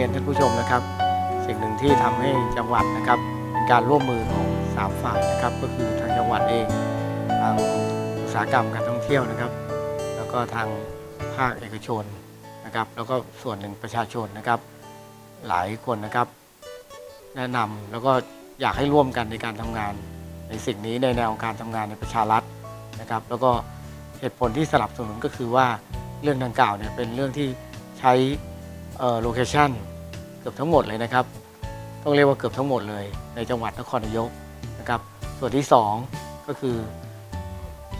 รียนท่านผู้ชมนะครับ สิ่งหนึ่งที่ทำให้จังหวัดนะครับเป็นการร่วมมือของสามฝ่ายนะครับ ก็คือทางจังหวัดเองทางอุตสาหกรรมการท่องเที่ยวนะครับ แล้วก็ทางภาคเอกชนนะครับ แล้วก็ส่วนหนึ่งประชาชนนะครับ หลายคนนะครับ แนะนำแล้วก็อยากให้ร่วมกันในการทำงาน ในสิ่งนี้ในแนวการทำงานในประชารัฐนะครับ แล้วก็เหตุผลที่สนับสนุนก็คือว่าเรื่องดังกล่าวเนี่ยเป็นเรื่องที่ใช้โลเคชัน เกือบทั้งหมดเลยนะครับ ต้องเรียกว่าเกือบทั้งหมดเลยในจังหวัดนครนายกนะครับ ส่วนที่ 2 ก็คือ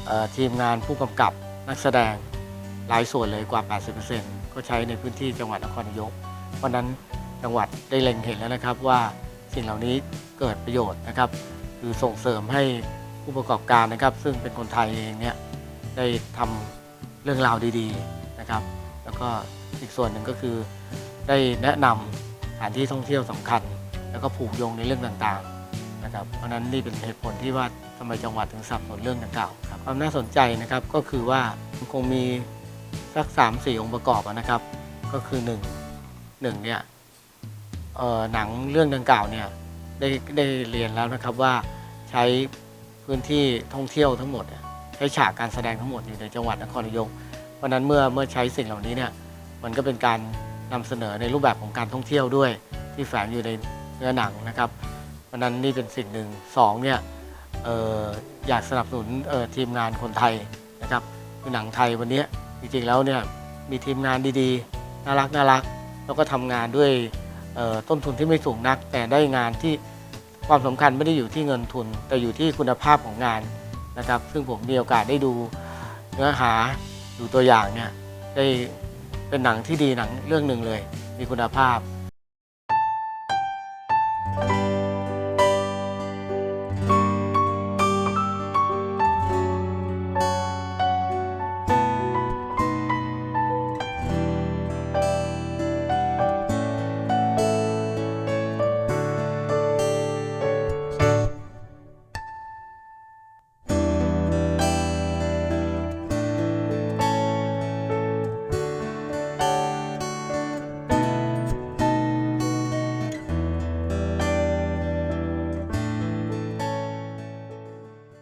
อทีมงานผู้กำกับนักแสดงหลายส่วนเลยกว่า 80%ก็ใช้ในพื้นที่จังหวัดนครนายก เพราะนั้นจังหวัดได้เล็งเห็นแล้วนะครับว่าสิ่งเหล่านี้เกิดประโยชน์นะครับคือส่งเสริมให้ผู้ประกอบการนะครับ ซึ่งเป็นคนไทยเองเนี่ยได้ทำเรื่องราวดี ๆนะครับ แล้วก็อีกส่วนหนึ่งก็คือได้แนะนำ ถานที่ท่องเที่ยวสำคัญ แล้วก็ผูกโยงในเรื่องต่างๆนะครับเพราะนั้นนี่เป็นเหตุผลที่ว่าทำไมจังหวัดถึงสับสนเรื่องดังกล่าวครับความน่าสนใจนะครับก็คือว่าคงมีสัก3ามสี่องค์ประกอบนะครับ ก็คือ1นงหนึ่งเนี่ยหนังเรื่องดังกล่าวเนี่ยได้ได้เรียนแล้วนะครับว่าใช้พื้นที่ท่องเที่ยวทั้งหมดใช้ฉากการแสดงทั้งหมดอยู่ในจังหวัดนครนายกเพราะนั้นเมื่อเมื่อใช้สิ่งเหล่านี้เนี่ยมันก็เป็นการ นำเสนอในรูปแบบของการท่องเที่ยวด้วย ที่แฝงอยู่ในเนื้อหนังนะครับ เพราะนั้นนี่เป็นสิ่งหนึ่งสองเนี่ยอออยากสนับสนุนทีมงานคนไทยนะครับคือหนังไทยวันนี้จริงๆแล้วเนี่ยมีทีมงานดีๆ น่ารักน่ารักแล้วก็ทำงานด้วยต้นทุนที่ไม่สูงนัก แต่ได้งานที่ความสำคัญไม่ได้อยู่ที่เงินทุน แต่อยู่ที่คุณภาพของงานนะครับ ซึ่งผมมีโอกาสได้ดูเนื้อหาดูตัวอย่างเนี่ยได้ เป็นหนังที่ดีหนังเรื่องหนึ่งเลย มีคุณภาพ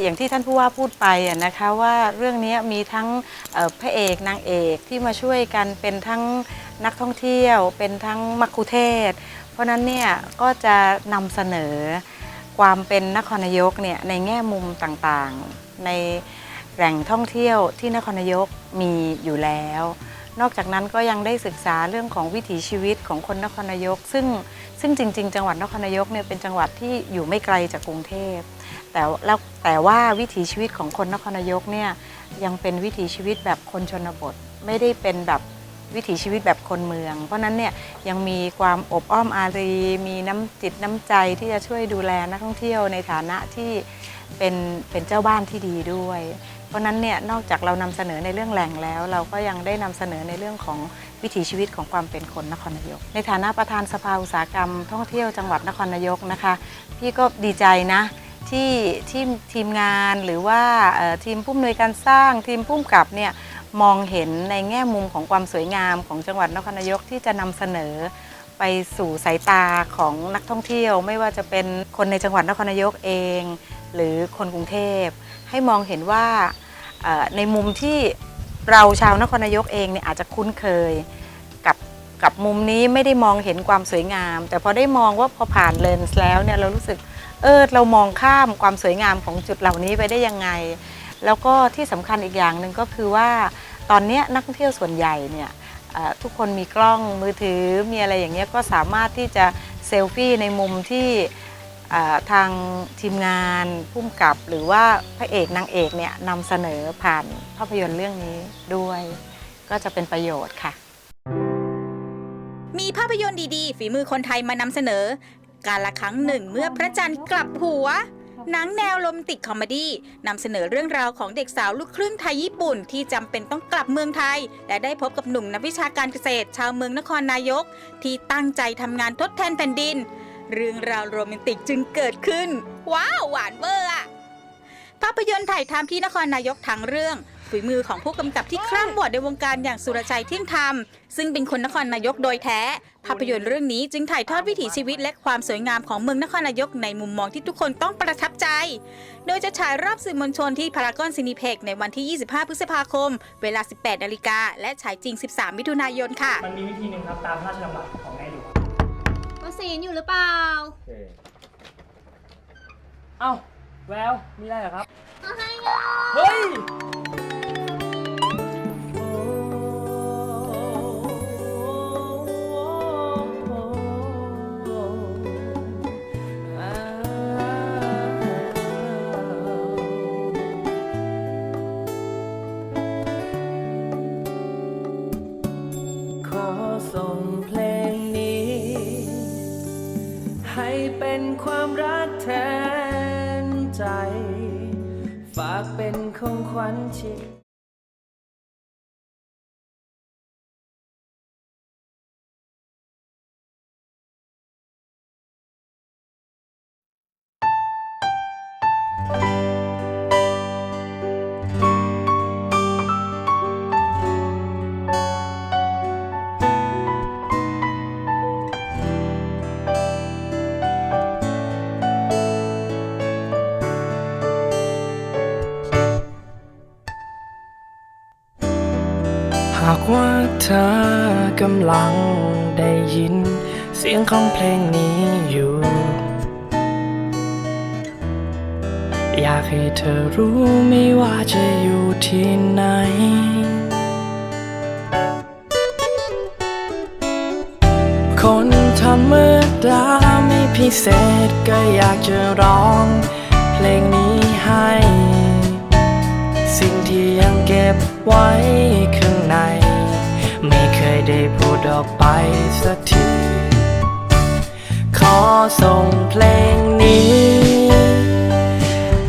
อย่างที่ท่านผู้ว่าพูดไปนะคะว่าเรื่องนี้มีทั้งพระเอกนางเอกที่มาช่วยกันเป็นทั้งนักท่องเที่ยว เป็นทั้งมัคคุเทศ เพราะนั้นเนี่ยก็จะนำเสนอความเป็นนครนายกเนี่ยในแง่มุมต่างๆ ในแหล่งท่องเที่ยวที่นครนายกมีอยู่แล้ว นอกจากนั้นก็ยังได้ศึกษาเรื่องของวิถีชีวิตของคนนครนายก ซึ่งซึ่งจริง ๆ จังหวัดนครนายกเนี่ยเป็นจังหวัดที่อยู่ไม่ไกลจากกรุงเทพ แต่แล้วแต่ว่าวิถีชีวิตของคนนครนายกเนี่ยยังเป็นวิถีชีวิตแบบคนชนบท ไม่ได้เป็นแบบวิถีชีวิตแบบคนเมือง เพราะนั้นเนี่ยยังมีความอบอ้อมอารี มีน้ำจิตน้ำใจที่จะช่วยดูแลนักท่องเที่ยวในฐานะที่เป็นเป็นเจ้าบ้านที่ดีด้วย เพราะฉะนั้นเนี่ยนอกจากเรานำเสนอในเรื่องแหล่งแล้ว เราก็ยังได้นำเสนอในเรื่องของวิถีชีวิตของความเป็นคนนครนายก ในฐานะประธานสภาอุตสาหกรรมท่องเที่ยวจังหวัดนครนายกนะคะ พี่ก็ดีใจนะ ที่ที่ทีมงานหรือว่าทีมผู้อำนวยการสร้างทีมผู้กำกับเนี่ยมองเห็นในแง่มุมของความสวยงามของจังหวัดนครนายกที่จะนำเสนอไปสู่สายตาของนักท่องเที่ยว ไม่ว่าจะเป็นคนในจังหวัดนครนายกเอง หรือคนกรุงเทพ ให้มองเห็นว่าในมุมที่เราชาวนครนายกเองเนี่ยอาจจะคุ้นเคยกับกับมุมนี้ไม่ได้มองเห็นความสวยงาม แต่พอได้มองว่าพอผ่านเลนส์แล้วเนี่ยเรารู้สึก เออเรามองข้ามความสวยงามของจุดเหล่านี้ไปได้ยังไง แล้วก็ที่สำคัญอีกอย่างหนึ่งก็คือว่า ตอนเนี้ยนักท่องเที่ยวส่วนใหญ่เนี่ยเอ่อทุกคนมีกล้องมือถือมีอะไรอย่างเงี้ยก็สามารถที่จะเซลฟี่ในมุมที่เอ่อทางทีมงานพุ่มกับ หรือว่าพระเอกนางเอกเนี่ยนำเสนอผ่านภาพยนตร์เรื่องนี้ด้วย ก็จะเป็นประโยชน์ค่ะ มีภาพยนตร์ดีๆ ฝีมือคนไทยมานำเสนอ การละครั้งหนึ่งเมื่อพระจันทร์กลับหัวหนังแนวโรแมนติกคอมเมดี้นำเสนอเรื่องราวของเด็กสาวลูกครึ่งไทยญี่ปุ่นที่จำเป็นต้องกลับเมืองไทย และได้พบกับหนุ่มนักวิชาการเกษตร ชาวเมืองนครนายก ที่ตั้งใจทำงานทดแทนแผ่นดิน เรื่องราวโรแมนติกจึงเกิดขึ้น ว้าว หวานเวอร์อะภาพยนตร์ถ่ายทำที่นครนายกทั้งเรื่อง ฝีมือของผู้กำกับที่คร่ำวอดในวงการอย่างสุรชัยเที่ยงธรรม ซึ่งเป็นคนนครนายกโดยแท้ ภาพยนตร์เรื่องนี้จึงถ่ายทอดวิถีชีวิตและความสวยงามของเมืองนครนายกในมุมมองที่ทุกคนต้องประทับใจ โดยจะฉายรอบสื่อมวลชนที่พารากอนซินิเพ็กในวันที่ 25 พฤษภาคม เวลา 18 นาฬิกา และฉายจริง 13 มิถุนายนค่ะ มันมีวิธีหนึ่งครับตามพระราชดำรัสของนายหลวงวัคซีนอยู่หรือเปล่า เอ้า แวว มีอะไรเหรอครับเอาให้ยาเฮ้ย เป็นความรักแทนใจ ฝากเป็นของขวัญชิ้ากว่าเธอกำลังได้ยิน เสียงของเพลงนี้อยู่ อยากให้เธอรู้ไม่ว่าจะอยู่ที่ไหนคนธรรมดาไม่พิเศษก็อยากจะร้อง เพลงนี้ให้ สิ่งที่ยังเก็บไว้ข้า ออกไปสักที ขอส่งเพลงนี้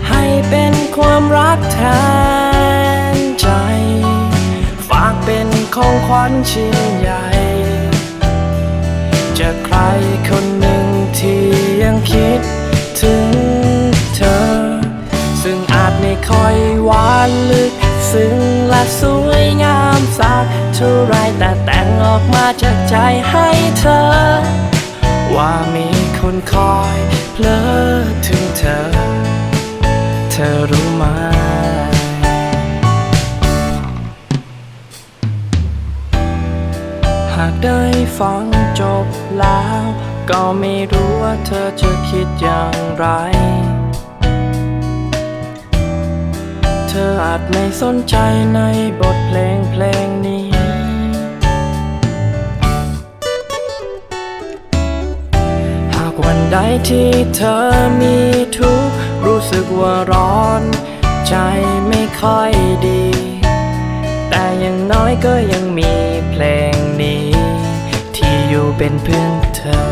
ให้เป็นความรักแทนใจ ฝากเป็นของขวัญชิ้นใหญ่จะใครคนหนึ่งที่ยังคิดถึงเธอ ซึ่งอาจไม่ค่อยหวานลึกซึ้ง ออกมาจากใจให้เธอ ว่ามีคนคอยเพลอถึงเธอ เธอรู้ไหมหากได้ฟังจบแล้ว ก็ไม่รู้ว่าเธอจะคิดอย่างไร เธออาจไม่สนใจในบทเพลงเพลงนี้ วันใดที่เธอมีทุกข์รู้สึกว่าร้อน ใจไม่ค่อยดี แต่อย่างน้อยก็ยังมีเพลงนี้ ที่อยู่เป็นเพื่อนเธอ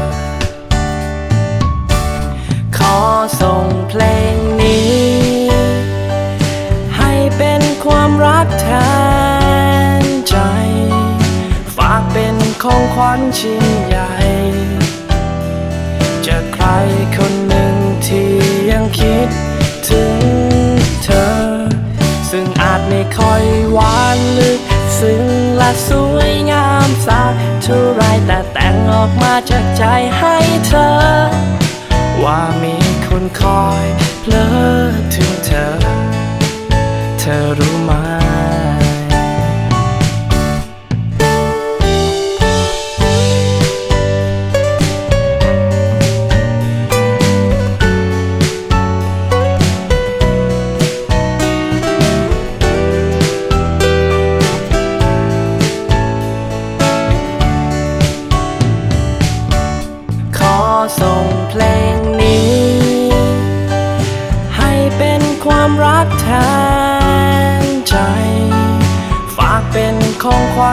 ขอส่งเพลงนี้ ให้เป็นความรักแทนใจ ฝากเป็นของขวัญชิ้นใหญ่ จะใครคนหนึ่งที่ยังคิดถึงเธอ ซึ่งอาจไม่ค่อยหวานลึกซึ้งและสวยงามสักเท่าไรแต่แต่งออกมาจากใจให้เธอ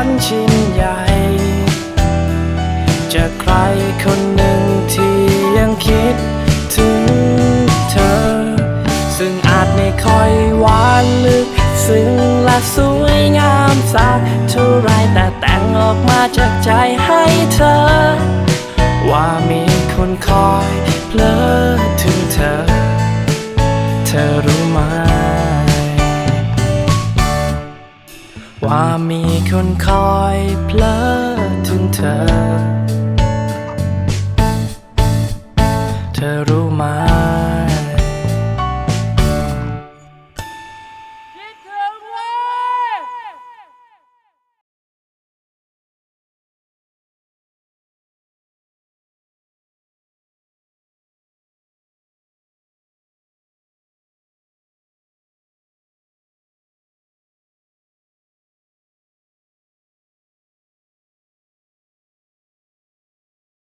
ของขวัญชิ้นใหญ่จะใครคนหนึ่งที่ยังคิดถึงเธอ ซึ่งอาจไม่ค่อยหวานลึก ซึ้งและสวยงามสักเท่าไรแต่แต่งออกมาจากใจให้เธอ ว่ามีคนคอยเพลอถึงเธอ เธอรู้